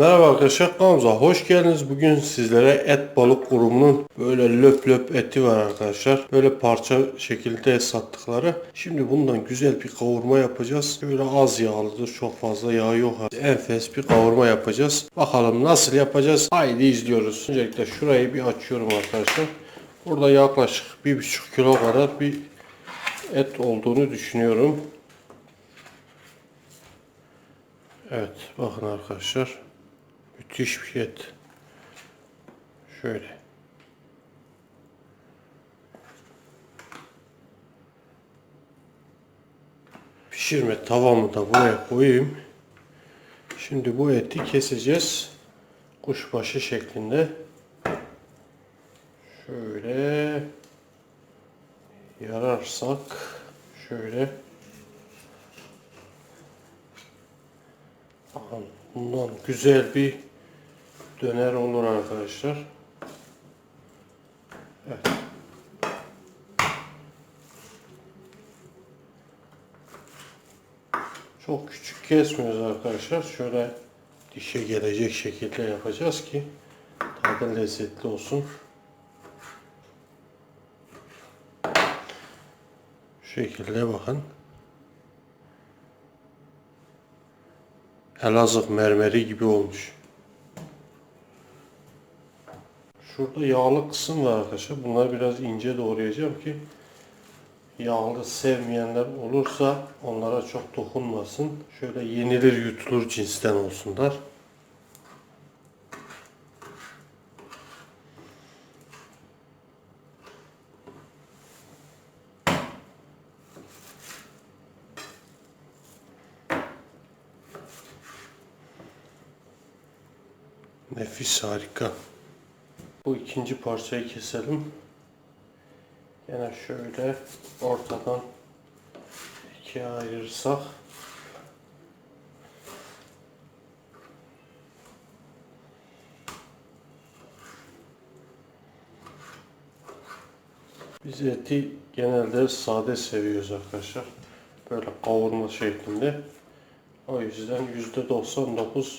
Merhaba arkadaşlar kanalımıza hoş geldiniz. Bugün sizlere et balık kurumunun böyle löp löp eti var arkadaşlar. Böyle parça şekilde sattıkları. Şimdi bundan güzel bir kavurma yapacağız. Böyle az yağlıdır. Çok fazla yağ yok. Enfes bir kavurma yapacağız. Bakalım nasıl yapacağız? Haydi izliyoruz. Öncelikle şurayı bir açıyorum arkadaşlar. Burada yaklaşık 1,5 kilo kadar bir et olduğunu düşünüyorum. Evet bakın arkadaşlar. Müthiş bir et. Şöyle. Pişirme tavamı da buraya koyayım. Şimdi bu eti keseceğiz. Kuşbaşı şeklinde. Şöyle yararsak şöyle bundan güzel bir döner olur arkadaşlar. Evet. Çok küçük kesmiyoruz arkadaşlar. Şöyle dişe gelecek şekilde yapacağız ki tadı lezzetli olsun. Şu şekilde bakın. Elazığ mermeri gibi olmuş. Şurada yağlı kısım var arkadaşlar. Bunları biraz ince doğrayacağım ki yağlı sevmeyenler olursa onlara çok dokunmasın. Şöyle yenilir yutulur cinsten olsunlar. Nefis harika. Bu ikinci parçayı keselim. Yine şöyle ortadan ikiye ayırırsak Biz eti genelde sade seviyoruz arkadaşlar. Böyle kavurma şeklinde. O yüzden %99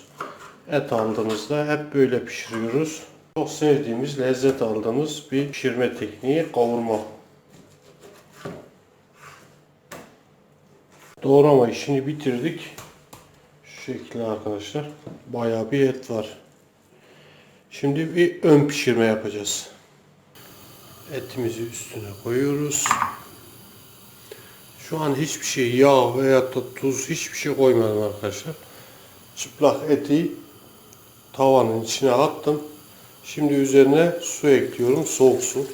et aldığımızda hep böyle pişiriyoruz. Çok sevdiğimiz, lezzet aldığımız bir pişirme tekniği kavurma. Doğrama işini bitirdik. Şu şekilde arkadaşlar. Bayağı bir et var. Şimdi bir ön pişirme yapacağız. Etimizi üstüne koyuyoruz. Şu an hiçbir şey yağ veya da tuz hiçbir şey koymadım arkadaşlar. Çıplak eti tavanın içine attım. Şimdi üzerine su ekliyorum. Soğuk su.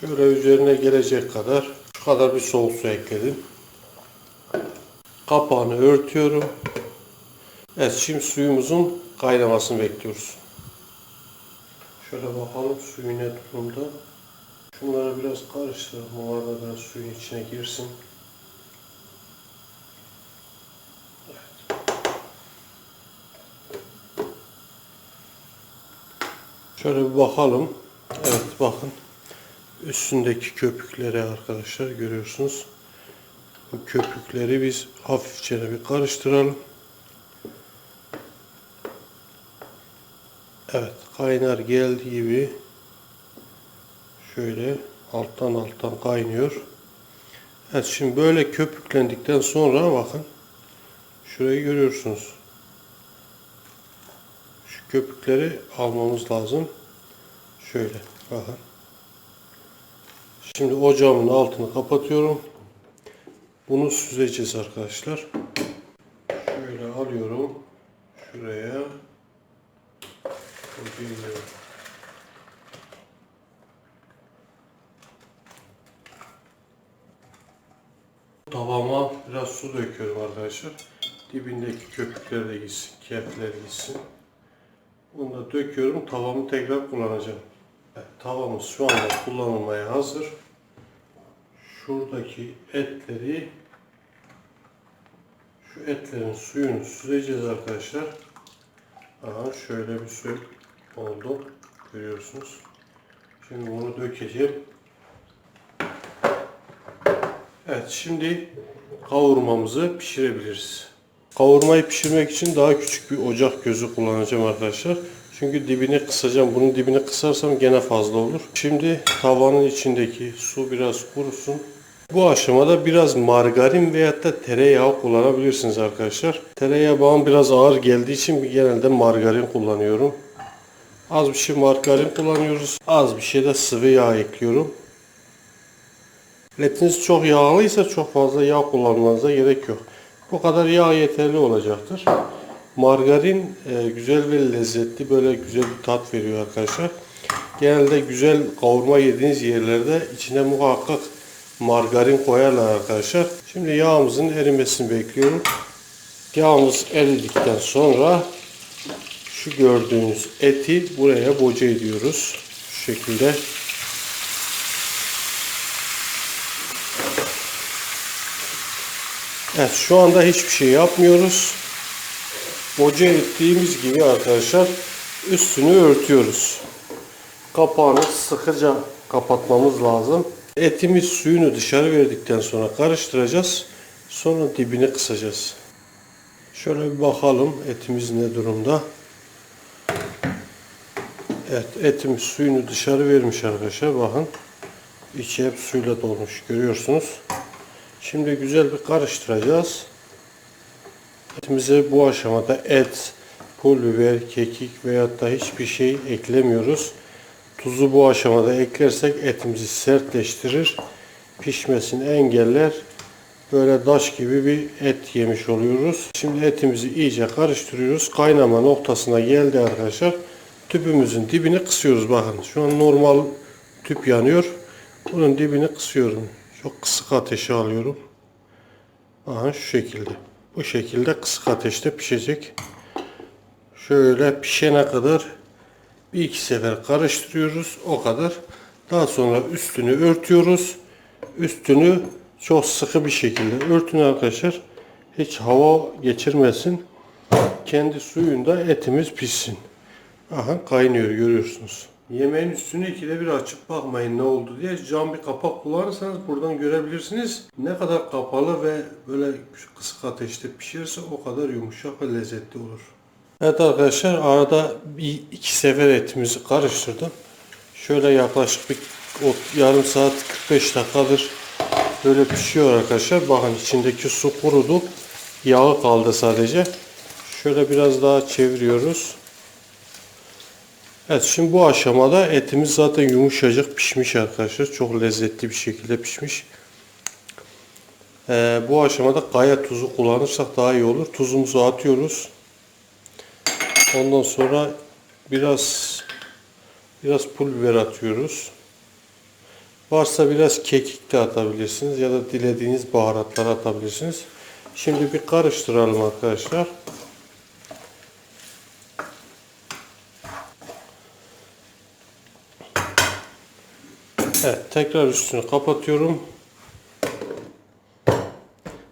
Şöyle üzerine gelecek kadar şu kadar bir soğuk su ekledim. Kapağını örtüyorum. Evet şimdi suyumuzun kaynamasını bekliyoruz. Şöyle bakalım suyu ne durumda. Şunları biraz karıştıralım. O arada biraz suyun içine girsin. Şöyle bir bakalım. Evet bakın. Üstündeki köpükleri arkadaşlar görüyorsunuz. Bu köpükleri biz hafifçe bir karıştıralım. Evet kaynar geldiği gibi şöyle alttan alttan kaynıyor. Evet şimdi böyle köpüklendikten sonra bakın şurayı görüyorsunuz. Köpükleri almamız lazım. Şöyle bakın. Şimdi ocağımın altını kapatıyorum. Bunu süzeceğiz arkadaşlar. Şöyle alıyorum. Şuraya. koyuyorum. Tavama biraz su döküyorum arkadaşlar. Dibindeki köpükler de gitsin, kefler gitsin. Bunu da döküyorum. Tavamı tekrar kullanacağım. Tavamız şu anda kullanılmaya hazır. Şuradaki etleri şu etlerin suyunu süzeceğiz arkadaşlar. Aha şöyle bir su oldu. Görüyorsunuz. Şimdi bunu dökeceğim. Evet şimdi kavurmamızı pişirebiliriz. Kavurmayı pişirmek için daha küçük bir ocak gözü kullanacağım arkadaşlar. Çünkü dibini kısacağım. Bunun dibini kısarsam gene fazla olur. Şimdi tavanın içindeki su biraz kurusun. Bu aşamada biraz margarin veyahut da tereyağı kullanabilirsiniz arkadaşlar. Tereyağı bana biraz ağır geldiği için genelde margarin kullanıyorum. Az bir şey margarin kullanıyoruz. Az bir şey de sıvı yağ ekliyorum. Etiniz çok yağlıysa çok fazla yağ kullanmanıza gerek yok. Bu kadar yağ yeterli olacaktır. Margarin e, güzel ve lezzetli böyle güzel bir tat veriyor arkadaşlar. Genelde güzel kavurma yediğiniz yerlerde içine muhakkak margarin koyarlar arkadaşlar. Şimdi yağımızın erimesini bekliyorum. Yağımız eridikten sonra şu gördüğünüz eti buraya boca ediyoruz. Şu şekilde. Evet şu anda hiçbir şey yapmıyoruz. Boca ettiğimiz gibi arkadaşlar üstünü örtüyoruz. Kapağını sıkıca kapatmamız lazım. Etimiz suyunu dışarı verdikten sonra karıştıracağız. Sonra dibini kısacağız. Şöyle bir bakalım etimiz ne durumda. Evet etimiz suyunu dışarı vermiş arkadaşlar bakın. İçi hep suyla dolmuş görüyorsunuz. Şimdi güzel bir karıştıracağız. Etimize bu aşamada et, pul biber, kekik veyahut da hiçbir şey eklemiyoruz. Tuzu bu aşamada eklersek etimizi sertleştirir. Pişmesini engeller. Böyle daş gibi bir et yemiş oluyoruz. Şimdi etimizi iyice karıştırıyoruz. Kaynama noktasına geldi arkadaşlar. Tüpümüzün dibini kısıyoruz bakın. Şu an normal tüp yanıyor. Bunun dibini kısıyorum. Çok kısık ateşe alıyorum. Aha şu şekilde. Bu şekilde kısık ateşte pişecek. Şöyle pişene kadar bir iki sefer karıştırıyoruz. O kadar. Daha sonra üstünü örtüyoruz. Üstünü çok sıkı bir şekilde örtün arkadaşlar. Hiç hava geçirmesin. Kendi suyunda etimiz pişsin. Aha kaynıyor görüyorsunuz. Yemeğin üstünü ikide bir açıp bakmayın ne oldu diye cam bir kapak kullanırsanız buradan görebilirsiniz. Ne kadar kapalı ve böyle kısık ateşte pişirirse o kadar yumuşak ve lezzetli olur. Evet arkadaşlar arada bir iki sefer etimizi karıştırdım. Şöyle yaklaşık bir yarım saat 45 dakikadır böyle pişiyor arkadaşlar. Bakın içindeki su kurudu. Yağı kaldı sadece. Şöyle biraz daha çeviriyoruz. Evet şimdi bu aşamada etimiz zaten yumuşacık pişmiş arkadaşlar. Çok lezzetli bir şekilde pişmiş. Ee, bu aşamada kaya tuzu kullanırsak daha iyi olur. Tuzumuzu atıyoruz. Ondan sonra biraz biraz pul biber atıyoruz. Varsa biraz kekik de atabilirsiniz ya da dilediğiniz baharatlar atabilirsiniz. Şimdi bir karıştıralım arkadaşlar. Tekrar üstünü kapatıyorum.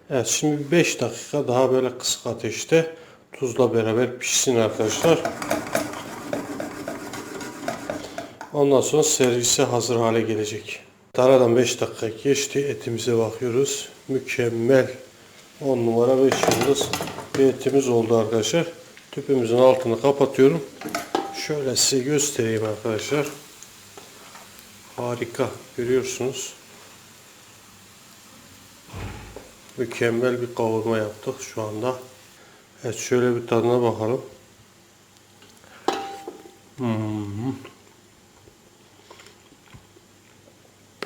Evet şimdi 5 dakika daha böyle kısık ateşte tuzla beraber pişsin arkadaşlar. Ondan sonra servise hazır hale gelecek. Aradan 5 dakika geçti. Etimize bakıyoruz. Mükemmel. 10 numara 5 yıldız bir etimiz oldu arkadaşlar. Tüpümüzün altını kapatıyorum. Şöyle size göstereyim arkadaşlar. Harika. Görüyorsunuz. Mükemmel bir kavurma yaptık şu anda. Evet şöyle bir tadına bakalım. Hmm.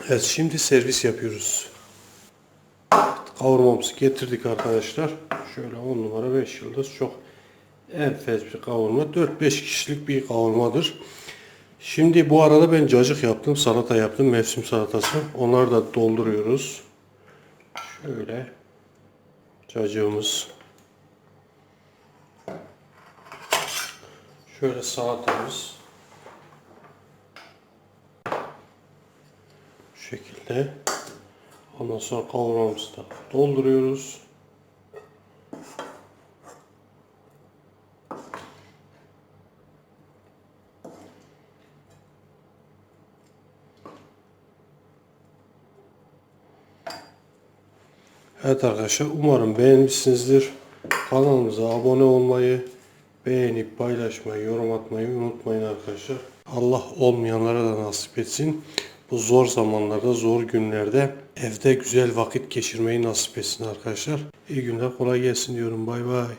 Evet şimdi servis yapıyoruz. Kavurmamızı getirdik arkadaşlar. Şöyle 10 numara 5 yıldız çok enfes bir kavurma. 4-5 kişilik bir kavurmadır. Şimdi bu arada ben cacık yaptım, salata yaptım, mevsim salatası. Onları da dolduruyoruz. Şöyle cacığımız. Şöyle salatamız. Şu şekilde. Ondan sonra kavurmamızı da dolduruyoruz. Evet arkadaşlar umarım beğenmişsinizdir. Kanalımıza abone olmayı, beğenip paylaşmayı, yorum atmayı unutmayın arkadaşlar. Allah olmayanlara da nasip etsin. Bu zor zamanlarda, zor günlerde evde güzel vakit geçirmeyi nasip etsin arkadaşlar. İyi günler, kolay gelsin diyorum. Bay bay.